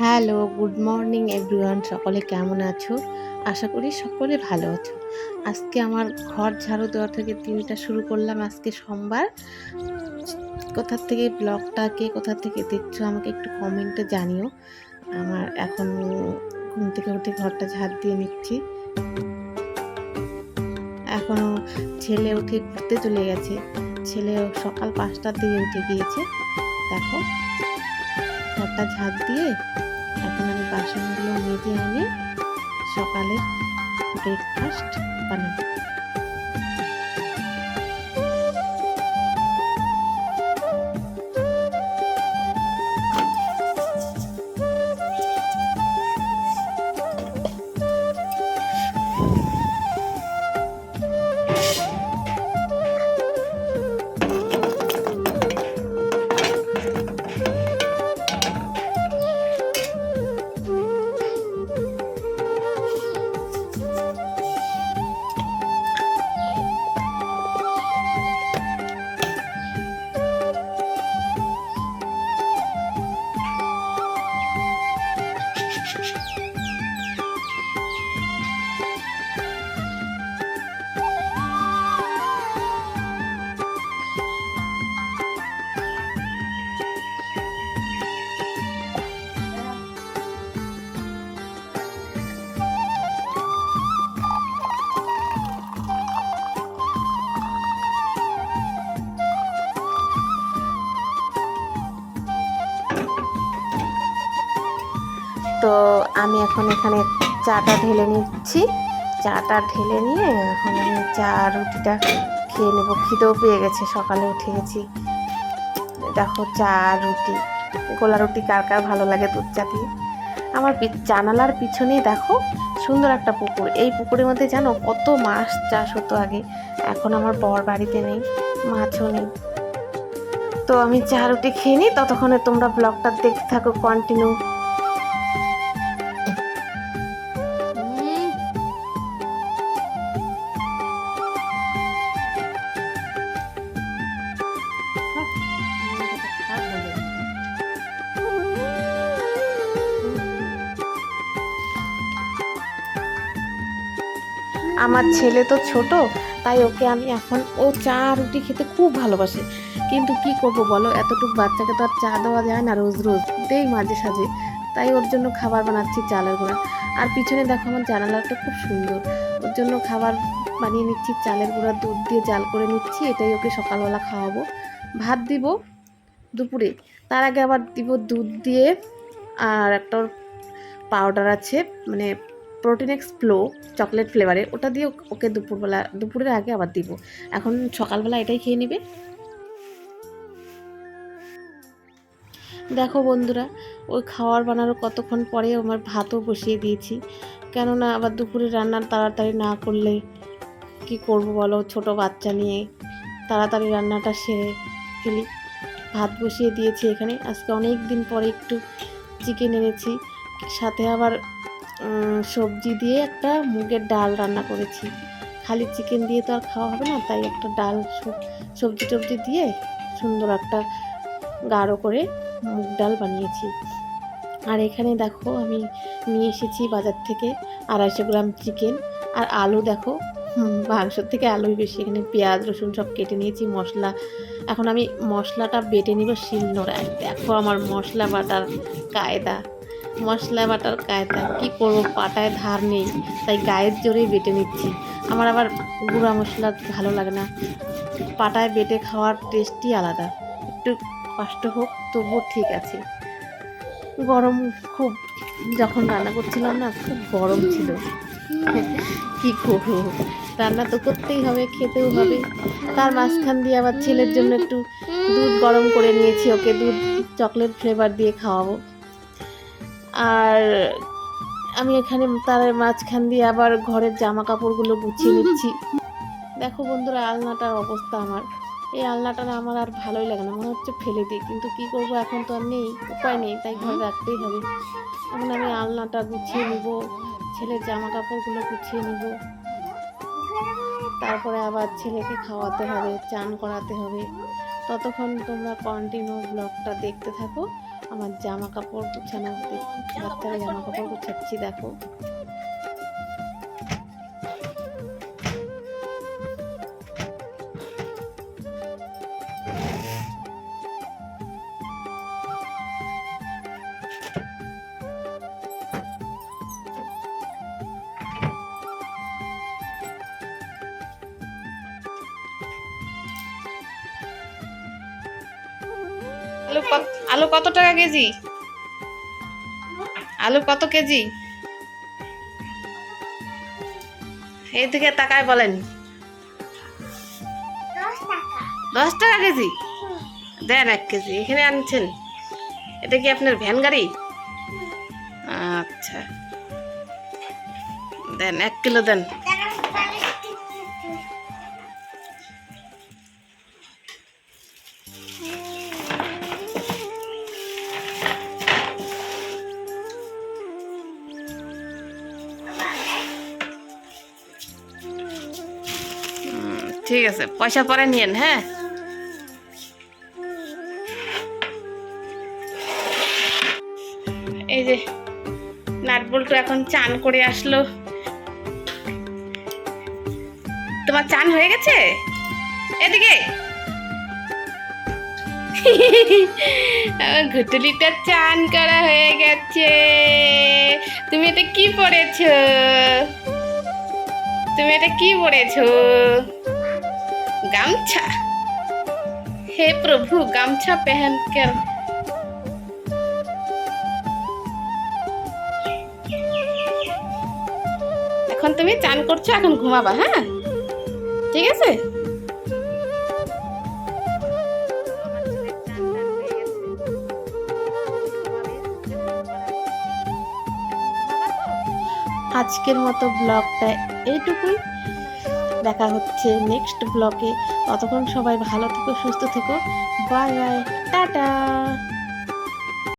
Hello good morning everyone সকলে কেমন আছো? আশা করি সকলে ভালো আছো। আজকে আমার ঘর ঝাড়ু দেওয়া থেকে দিনটা শুরু করলাম আজকে সোমবার। কোথা থেকে ব্লগটা, কে কোথা থেকে দেখছ আমাকে একটু কমেন্টে জানিও। আমার এখন ঘুম থেকে উঠে ঘরটা ঝাড় দিয়ে নিচ্ছি। এখনও ছেলে উঠে ঘুরতে চলে গেছে। ছেলে সকাল পাঁচটার দিকে উঠে গিয়েছে। দেখো। ঘরটা ঝাঁপ দিয়ে এখন আমি বাসনগুলো মেজে এনে সকালের ব্রেকফাস্ট বানাবো। তো আমি এখন এখানে চাটা ঢেলে নিচ্ছি। চাটা ঢেলে নিয়ে এখন আমি চা রুটিটা খেয়ে নেব। খিদেও পেয়ে গেছে, সকালে উঠে গেছি। দেখো চা রুটি। গোলা রুটি কার কার ভালো লাগে দুধ চা দিয়ে? আমার জানালার পিছনেই দেখো সুন্দর একটা পুকুর। এই পুকুরের মধ্যে জানো কত মাছ চাষ হতো আগে। এখন আমার বর বাড়িতে নেই, মাছও নেই। তো আমি চা রুটি খেয়ে নিই, ততক্ষণে তোমরা ব্লগটা দেখতে থাকো কন্টিনিউ। আমার ছেলে তো ছোট, তাই ওকে আমি এখন ও চা রুটি খেতে খুব ভালোবাসে। কিন্তু কি করব বলো? এতটুকু বাচ্চাকে তো আর চা দেওয়া যায় না রোজ রোজ দেই মাঝে সাঝে। তাই ওর জন্য খাবার বানাচ্ছি চালের গুঁড়া। আর পিছনে দেখো আমার জানালাটা খুব সুন্দর। ওর জন্য খাবার বানিয়ে নিচ্ছি, চালের গুঁড়া, দুধ দিয়ে জাল করে নিচ্ছি, এটাই ওকে সকালবেলা খাওয়াবো। ভাত দিব দুপুরে। তার আগে আবার দিব দুধ দিয়ে, আর একটা পাউডার আছে মানে প্রোটিনেক্স ফ্লো চকলেট ফ্লেভারের ওটা দিয়ে ওকে দুপুরবেলা, দুপুরের আগে আবার দিব। এখন সকালবেলা এটাই খেয়ে নেবে। দেখো বন্ধুরা, ওই খাওয়ার বানানোর কতক্ষণ পরে আমার ভাতও বসিয়ে দিয়েছি। কেননা আবার দুপুরে রান্না তাড়াতাড়ি না করলে কি করব বলো? ছোট বাচ্চা নিয়ে তাড়াতাড়ি রান্নাটা সেরে ফেলি। ভাত বসিয়ে দিয়েছি এখানে। আজকে অনেক দিন পরে একটু চিকেন এনেছি। সাথে আবার সবজি দিয়ে একটা মুগের ডাল রান্না করেছি। খালি চিকেন দিয়ে তো আর খাওয়া হবে না, তাই একটা ডাল সবজি টবজি দিয়ে সুন্দর একটা গাঢ় করে মুগ ডাল বানিয়েছি। আর এখানে দেখো আমি নিয়ে এসেছি বাজার থেকে আড়াইশো গ্রাম চিকেন আর আলু দেখো মাংসর থেকে আলুই বেশি। এখানে পেঁয়াজ, রসুন সব কেটে নিয়েছি, মশলা। এখন আমি মশলাটা বেটে নিব শিলনোড়ায়। দেখো আমার মশলা বাটার কায়দা। মশলা, বাটার কায়দা কি করব? পাটায় ধার নেই, তাই গায়ের জোরেই বেটে নিচ্ছি। আমার আবার গুঁড়া মশলা ভালো লাগে না। পাটায় বেটে খাওয়ার টেস্টই আলাদা। একটু কষ্ট হোক, তবুও ঠিক আছে। গরম খুব, যখন রান্না করছিলাম না, খুব গরম ছিল। কি করব? রান্না তো করতেই হবে, খেতেও হবে। তার মাঝখান দিয়ে আবার ছেলের জন্য একটু দুধ গরম করে নিয়েছি, ওকে দুধ, চকলেট ফ্লেভার দিয়ে খাওয়াবো। আর আমি এখানে তার মাঝখান দিয়ে আবার ঘরের জামা কাপড়গুলো গুছিয়ে নিচ্ছি। দেখো বন্ধুরা আলনাটার অবস্থা আমার। এই আলনাটা না আমার আর ভালোই লাগে না মনে হচ্ছে ফেলে দিই। কিন্তু কি করব এখন তো আর নেই উপায় নেই তাই ঘরে রাখতেই হবে। এখন আমি আলনাটা গুছিয়ে নিব ছেলের জামা কাপড়গুলো গুছিয়ে নিব। তারপরে আবার ছেলেকে খাওয়াতে হবে চান করাতে হবে। ততক্ষণ তোমরা কন্টিনিউ ব্লগটা দেখতে থাকো। আমার জামা কাপড় গুছানো বাচ্চারা জামা কাপড় গুছাচ্ছি দেখো। আলু কত আলু কত টাকা কেজি? আলু কত কেজি? এইদিকে তাকায় বলেন। দশ টাকা। কেজি? দেন এক কেজি এখানে আনছেন। এটা কি আপনার ভ্যান গাড়ি? আচ্ছা। দেন এক কিলো দেন। ঠিক আছে, পয়সা পরে নিয়েন হ্যাঁ? এই যে, নাটবল্টু এখন চান করে আসলো। তোমার চান হয়ে গেছে? এদিকে। আমার ঘুটুলিটা চান করা হয়ে গেছে। তুমি এটা কি পড়েছো তুমি এটা কি পড়েছো গামছা। হে প্রভু গামছা পেহেন কর এখন তুমি চান করছ, এখন ঘুমাবা হ্যাঁ? ঠিক আছে? আজকের মতো ব্লগটা এইটুকুই। দেখা হচ্ছে নেক্সট ব্লকে ততক্ষণ সবাই ভালো থেকো সুস্থ থেকো। Bye bye tata.